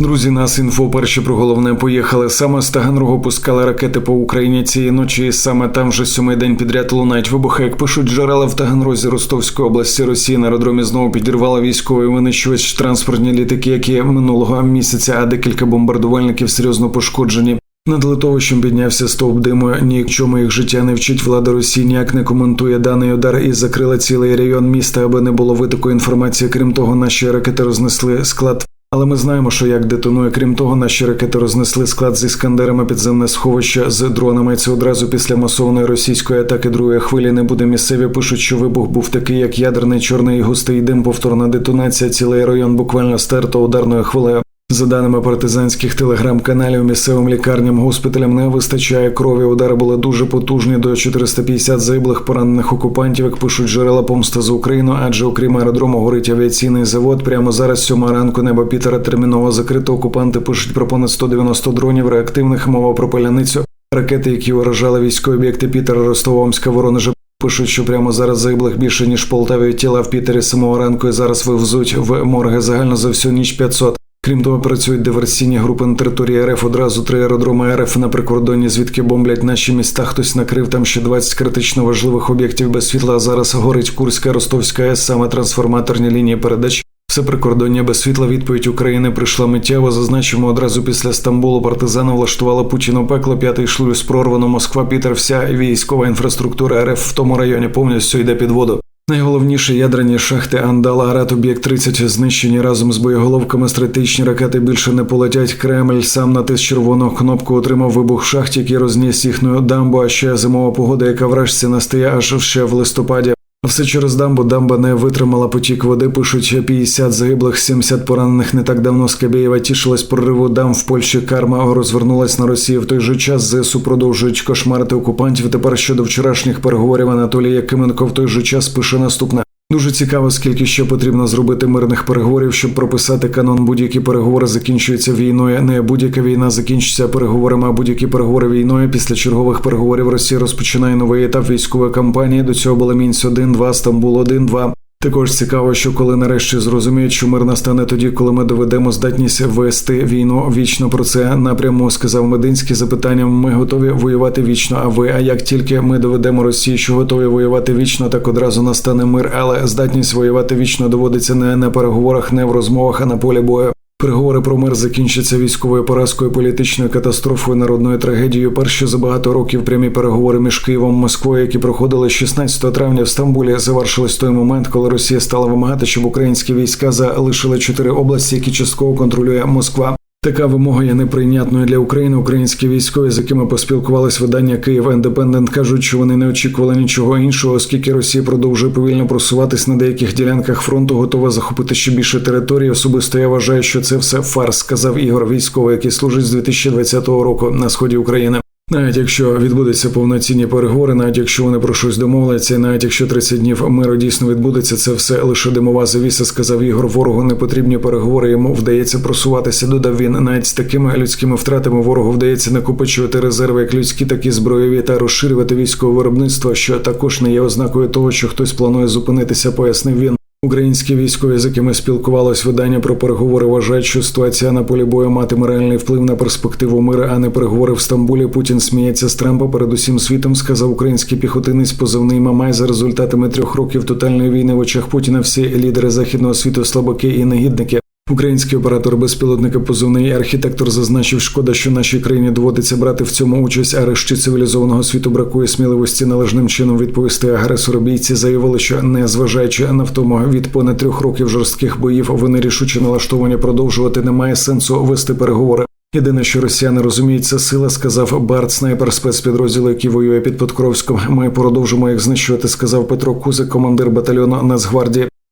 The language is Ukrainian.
Друзі, нас інфо перші про головне поїхали. Саме з Таганрогу пускали ракети по Україні цієї ночі. і Саме там вже сьомий день підряд лунають вибухи. Як пишуть джерела в Таганрозі Ростовської області Росії на аеродромі знову підірвала військовий винищувач транспортні літаки, які минулого місяця, а декілька бомбардувальників серйозно пошкоджені. Над литовищем піднявся стовп диму. Ні к чому їх життя не вчить влада Росії, ніяк не коментує даний удар і закрила цілий район міста, аби не було витоку інформації. Крім того, наші ракети рознесли склад. Але ми знаємо, що як детонує. Крім того, наші ракети рознесли склад з іскандерами підземне сховище з дронами. Це одразу після масованої російської атаки другої хвилі не буде. Місцеві пишуть, що вибух був такий, як ядерний чорний густий дим. Повторна детонація. Цілий район буквально стерто ударною хвилею. За даними партизанських телеграм-каналів, місцевим лікарням госпіталям не вистачає крові. Удари були дуже потужні до 450 загиблих поранених окупантів. Як пишуть джерела помста за Україну, адже окрім аеродрому горить авіаційний завод. Прямо зараз сьома ранку небо Пітера терміново закрито. Окупанти пишуть про понад 190 дронів реактивних. Мова про паляницю. Ракети, які вражали військові об'єкти Пітера, Ростова, Омська, Воронежа. Пишуть, що прямо зараз загиблих більше ніж Полтаві тіла в Пітері самого ранку і зараз вивезуть в морги загально за всю ніч 500. Крім того, працюють диверсійні групи на території РФ. Одразу три аеродроми РФ на прикордонні, звідки бомблять наші міста. Хтось накрив там ще 20 критично важливих об'єктів без світла. А зараз горить Курська, Ростовська АЕС, саме трансформаторні лінії передач. Все прикордоння без світла. Відповідь України прийшла миттєво. Зазначимо одразу після Стамбулу. Партизани влаштували Путіну пекло. П'ятий шлюз прорвано. Москва, Пітер. Вся військова інфраструктура РФ в тому районі повністю йде під воду. Найголовніше ядерні шахти Андала Арат об'єкт 30 знищені разом з боєголовками. Стратегічні ракети більше не полетять. Кремль сам натис червону кнопку отримав вибух шахт, який розніс їхню дамбу. А ще зимова погода, яка вражці настає аж ще в листопаді. Все через дамбу дамба не витримала потік води. Пишуть 50 загиблих, 70 поранених не так давно. Скабєєва тішилась прориву дам в Польщі. Карма розвернулась на Росію. В той же час ЗСУ продовжують кошмарити окупантів. Тепер щодо вчорашніх переговорів Анатолій Якименко в той же час пише наступне. Дуже цікаво, скільки ще потрібно зробити мирних переговорів, щоб прописати канон. Будь-які переговори закінчуються війною. Не будь-яка війна закінчиться переговорами, а будь-які переговори війною. Після чергових переговорів Росія розпочинає новий етап військової кампанії. До цього була мінськ 1 2 Стамбул 1 2 також цікаво, що коли нарешті зрозуміють, що мир настане тоді, коли ми доведемо здатність вести війну вічно про це напряму, сказав Мединський запитанням. Ми готові воювати вічно. А ви? А як тільки ми доведемо Росії, що готові воювати вічно, так одразу настане мир. Але здатність воювати вічно доводиться не на переговорах, не в розмовах, а на полі бою. Переговори про мир закінчаться військовою поразкою, політичною катастрофою, народною трагедією. Перші за багато років прямі переговори між Києвом і Москвою, які проходили 16 травня в Стамбулі, завершились той момент, коли Росія стала вимагати, щоб українські війська залишили чотири області, які частково контролює Москва. Така вимога є неприйнятною для України. Українські військові, з якими поспілкувалися видання Київ Індепендент, кажуть, що вони не очікували нічого іншого, оскільки Росія продовжує повільно просуватись на деяких ділянках фронту, готова захопити ще більше території. Особисто я вважаю, що це все фарс, сказав Ігор військовий, який служить з 2020 року на сході України. Навіть якщо відбудуться повноцінні переговори, навіть якщо вони про щось домовляться, навіть якщо 30 днів миру дійсно відбудеться, це все лише димова завіса, сказав Ігор. Ворогу не потрібні переговори. Йому вдається просуватися. Додав він навіть з такими людськими втратами ворогу вдається накопичувати резерви, як людські, так і збройові, та розширювати військове виробництво, що також не є ознакою того, що хтось планує зупинитися, пояснив він. Українські військові, з якими спілкувалось видання про переговори, вважають, що ситуація на полі бою матиме реальний вплив на перспективу миру, а не переговори в Стамбулі. Путін сміється з Трампа перед усім світом. Сказав український піхотинець позивний Мамай за результатами трьох років тотальної війни в очах Путіна. Всі лідери західного світу слабаки і негідники. Український оператор безпілотника позивний архітектор зазначив, шкода, що нашій країні доводиться брати в цьому участь, а решті цивілізованого світу бракує сміливості належним чином відповісти агресору. Бійці заявили, що не зважаючи на втому від понад трьох років жорстких боїв, вони рішуче налаштовані продовжувати. Немає сенсу вести переговори. Єдине, що росіяни розуміють, це сила, сказав Барт, снайпер спецпідрозділу, який воює під Покровськом. Ми продовжимо їх знищувати, сказав Петро Кузик, командир батальйону Нацгвардії.